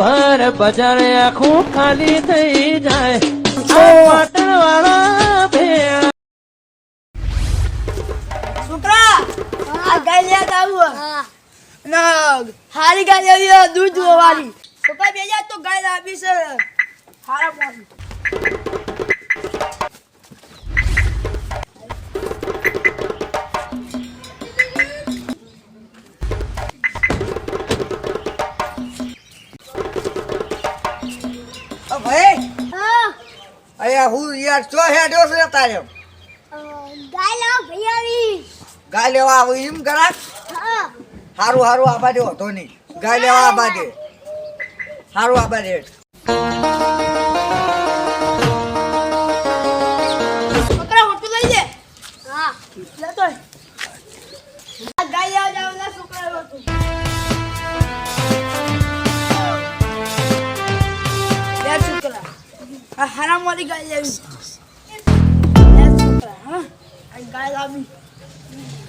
ભર બજાર આખું ખાલી થઈ જાય. પાટણ વાળા છોકરા આ ગાય લેત આવું ના હારી ગાય લેવી દૂધ વાળી છોકરા બે જા તો ગાય લાવી છે. હારા અયા હું યાર ચો હેડ્યો છે તારે? ગાય લેવા આવું. એમ કરા? હારું હારું આબા દે હતો નહીં. ગાય લેવા આબા દે હારું આબા દે હારામ વાળી ગાય લેવી ગાય લાવી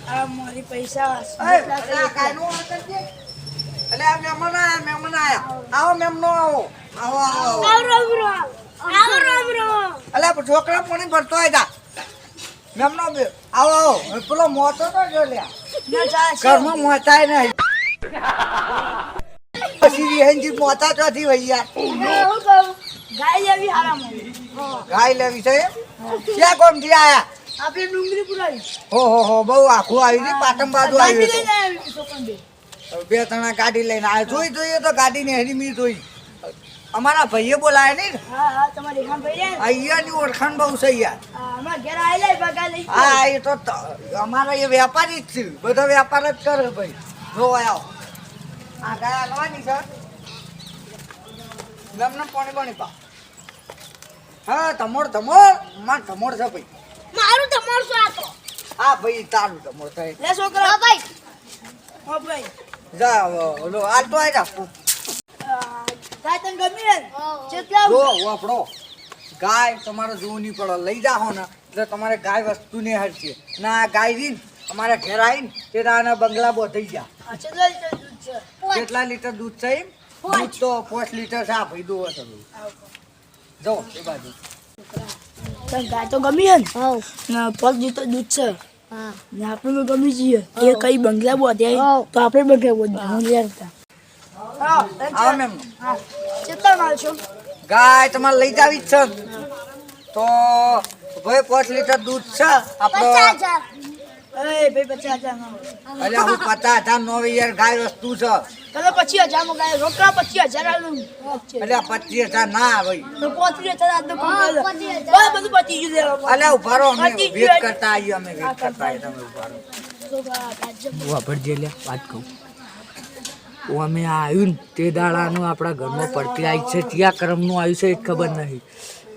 આ મારી પૈસા અલે આ. અલે મહેમાન આયા મહેમાન આયા આવો મેમનો આવો આવો આવો આવો અલે આ છોકરા પાણી ભરતો તા મેમનો બે આવો આવો પેલો મોતો તો જો લ્યા ઘરમાં મોતાય નહીં પછી વિહેનજી મોતા ચોથી ભૈયા ગાય લેવી હારામ. ગાય લેવી છે ક્યાં કોમથી આયા? આપણે ડુંગળી પુરાવી હો હો હો બહુ આખું આવી છે પાટણ બાજુ આવી બે ત્રણ ગાડી લઈને આવ્યા જોઈ જોઈએ તો ગાડી ને હેરી મી જોઈ. અમારા ભાઈએ બોલાય નહીં અહીંયા અહીંયાની ઓળખાણ બહુ છે યાર. હા એ તો ત- અમારા એ વેપારી જ છે. બધો વેપાર જ કરે ભાઈ. જો આવો. આ ગાય લવાની સર ગમને પાણી પાણી પા હા તમોડ તમોડ. માં તમોડ છે ભાઈ. મારું તમારું શું આતો હા ભાઈ તારું ધમોડ થાય લે છોકરા. ભાઈ. હા ભાઈ. જા ઓલો આ તો આ જા. ગાય તને ગમી રે હા. ઓ જો વાપરો. ગાય તમારે જોવું નહીં પડે. લઈ જાઓ ને. એટલે તમારે ગાય વસ્તુ ને હરશે. ના આ ગાય રીન અમારે ઘેર આવીને તે દાના બંગલા થઈ આ કેટલા લીટર દૂધ છે? કેટલા લીટર દૂધ છે એમ? દૂધ તો પાંચ લીટર છે. આ ભાઈ દો હશે જો એ બાજુ. ગાય તો ગમી હે ને? પગ જીતો દૂધ છે. ને આપણે તો ગમી જઈએ. એ કઈ બંગલા બોધ્યા હા. તો આપણે બંગલા બોધ્યા હું લેતા હા આવો મેમ. કેટલા માલ છો? ગાય તમારે લઈ જાવી જ છે. તો ભાઈ પાંચ લીટર દૂધ છે આપણો પચાસ હજાર. એ ભાઈ પચાસ હજારમાં હું પચાસ હજાર નો યાર ગાય વસ્તુ છે. હજાર રોકડા હજાર આલું. એટલે પચીસ હજાર ના ભાઈ. તો પોત્રીસ હજાર આજનો હા, કમાયેલો. પચીસ હજાર. બસ બધું પતી ગયું લેવા અલ્યા ઊભા રહો અમે વેટ કરતા આવીએ અમે વેટ કરતા આવીએ તમે ઊભા રહો. વાપરજે લે વાત કહું. અમે આવ્યું ને તે દાડાનું આપણા ઘરમાં પડતી આવી છે ત્યાં ક્રમનું આવ્યું છે એ ખબર નહીં.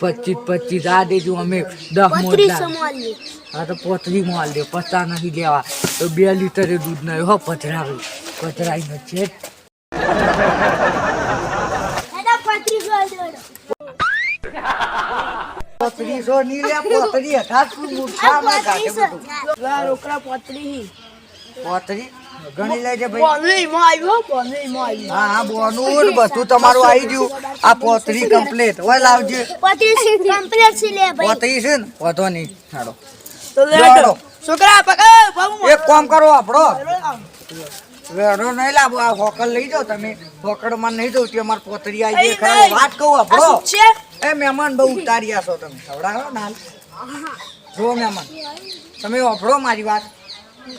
પચીસ પચીસ આ દેજો અમે દસ મોટા હા તો પોતરી માલ દે પચાસ નહીં લેવા. તો બે લીટરે દૂધ નહીં હો પધરાવે નો છે. એના પોતરીસો ની લે પોતરી હતા તું બધું. લા રોકડા ગણી લેજે ભાઈ. હા હા બોનું બધું તમારું આવી ગયું. આ પોતરી કમ્પ્લીટ હોય લાવજે. પત્રીસ કમ્પ્લીટ છે લે ભાઈ. પોતરી છે ને? વધો નહીં. હાડો તો લે લો, હેડો. લો. છોકરા પકડ એક કામ કરો આપણો વેડો નહીં લાવો આ હોકલ લઈ જાઓ તમે. હોકડમાં નહીં દઉં તે અમારે પોતરી આવી અહીં ખરા વાત કહું આપણો એ મહેમાન બહુ ઉતાર્યા છો તમે. ખવડાવો ના જો મહેમાન. તમે વાપરો મારી વાત.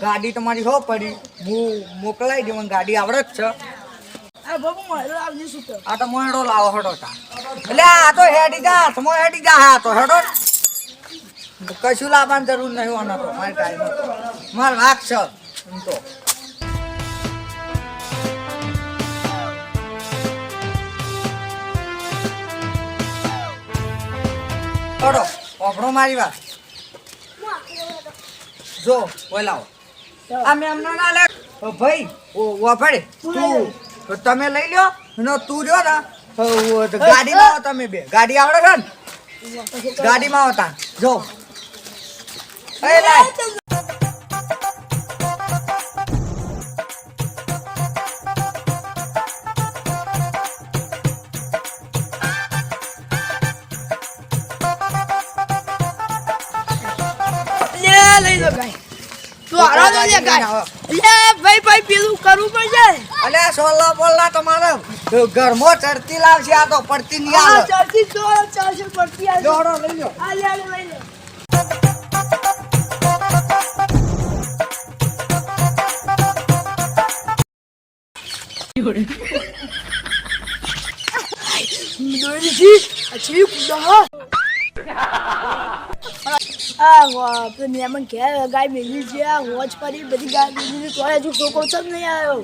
ગાડી તમારી હો પડી. હું મોકલાઈ દઉં ગાડી આવડે જ છે. આ તો મોડો લાવો હડો એટલે આ તો હેડી જા સમો હેડી જા હા તો હેડો. કશું લાવવાની જરૂર નહીં આનો તો. મારી ટાઈમ મારે વાક છે. તો. હડો ઓફડો મારી વાત. જો બોલાવો. આ એમનો ના લે ભાઈ ઓફડે તું તમે લઈ લ્યો. નો તું જો ને ગાડી માં ગાડીમાં આવો તમે બે. ગાડી આવડે છે ને? ગાડીમાં આવતા. જો. એ લાય તું હારો તો લે ગાય? લે ભાઈ ભાઈ પેલું કરવું પડશે. અલે સોલા બોલા તમારે. ઘરમાં ચડતી લાવશે આ તો પડતી નહીં આ આવે. ચાલતી તો ચાલશે પડતી આ દોડો લઈ લો. આ લે લે લઈ લે. દોડીથી અચરી કુદા ગાય મેલી છે વોચ પડી બધી ગાય મેલી તો હજુ છોકરો જ નહીં આવ્યો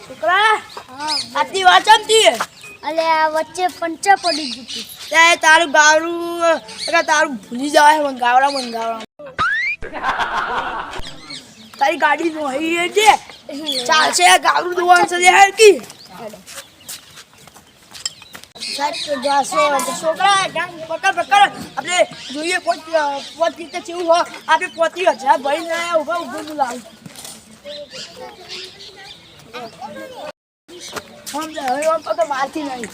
છોકરા આટલી વાત સમજી અલે આ વચ્ચે પંચર પડી ગયું હતું. તે તારું ગાવડું એટલે તારું ભૂલી જવાય મને ગાવડા મને ગાવડા તારી ગાડી નો હઈ છે ચાલશે ગાવડું ધોવાનું છે લે કી છોકરા ગામ પકડ પકડ. આપણે જોઈએ પોત પોત રીતે કેવું હોય. આપણે પોતી હજાર ભરી ના ઊભા ઉભું લાવ. હવે આમ તો મારતી નહીં.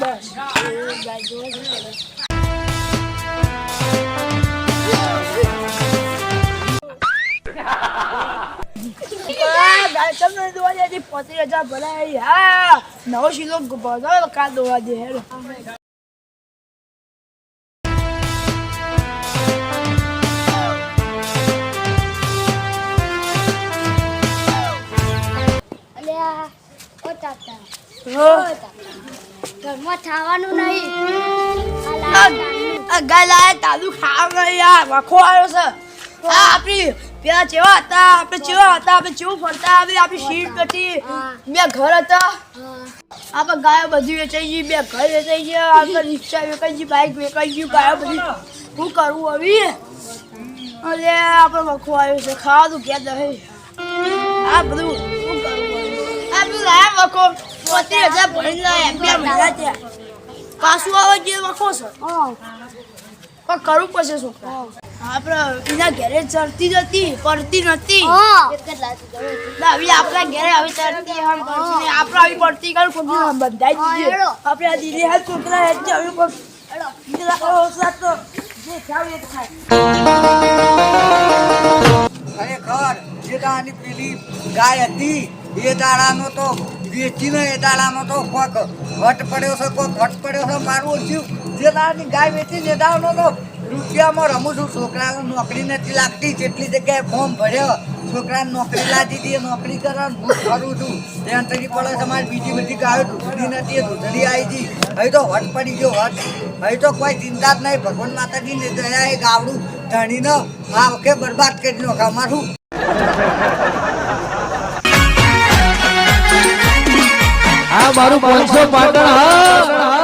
બસ. દે પોત્રીસ હજાર ભરાય હા નવો શીલો ભરો કા દોવા દે. હેડો અલે આ ઓ તાતા. હો. ઘરમાં ખાવાનું નહીં. આ આ લાકડાનું. આ ગાય લાય તાલુ ખાવ નહીં યાર વખો આવ્યો છે. આ આપણી પેલા જેવા હતા આપણે જેવા હતા આપણે જેવું ફરતા આવી આપણી સીટ હતી. બે ઘર હતા. આપણે ગાયો બધી વેચાઈ ગઈ બે ઘર વેચાઈ ગયા આપણે રિક્ષા વેચાઈ ગઈ બાઇક વેચાઈ ગયું ગાયો બધી. શું કરવું આવી અરે આપણે વખો આવ્યો છે ખાવા તું ક્યાં દહે આ બધું શું કરવું આ બધું લાયા વખો. પચીસ હજાર ભરી લાયા બે મહિના ત્યાં પાછું આવે જે વખો છે. હા. પણ કરવું પડશે છોકરા આપણે એના ઘરે ચરતી જ હતી પડતી નથી જ. આવી આપણા ઘરે આવી ચડતી હમ પડતી આપણે આવી પડતી કર કોઈ બંધાઈ દીધી. આપણે આ દીદી હાથ છોકરા હેડ. છે હવે કોઈ બીજા તો જે થાવ એ જ થાય. ખરેખર જે દાડાની પેલી ગાય હતી એ દાડાનો તો વેચીને એ દાડાનો તો કોક ઘટ પડ્યો છે કોક ઘટ પડ્યો છે મારું થયું? જે દાડાની ગાય વેચી એ દાડાનો તો રૂપિયામાં રમું છું. છોકરાને નોકરી નથી લાગતી. જેટલી જગ્યાએ ફોર્મ ભર્યો, છોકરાને નોકરી લાગી હતી નોકરી કરવાનું હું કરું છું. ત્યાં તરી પડે છે બીજી બધી ગાયો દૂધડી નથી, એ આવી હતી. હવે તો વટ પડી ગયો, વટ. હવે તો કોઈ ચિંતા જ નહીં. ભગવાન માતાજીને દયા એ ગાવડું ધણીને આ વખતે બરબાદ કરી નાખા. મારું આ મારું પાટણ, હા.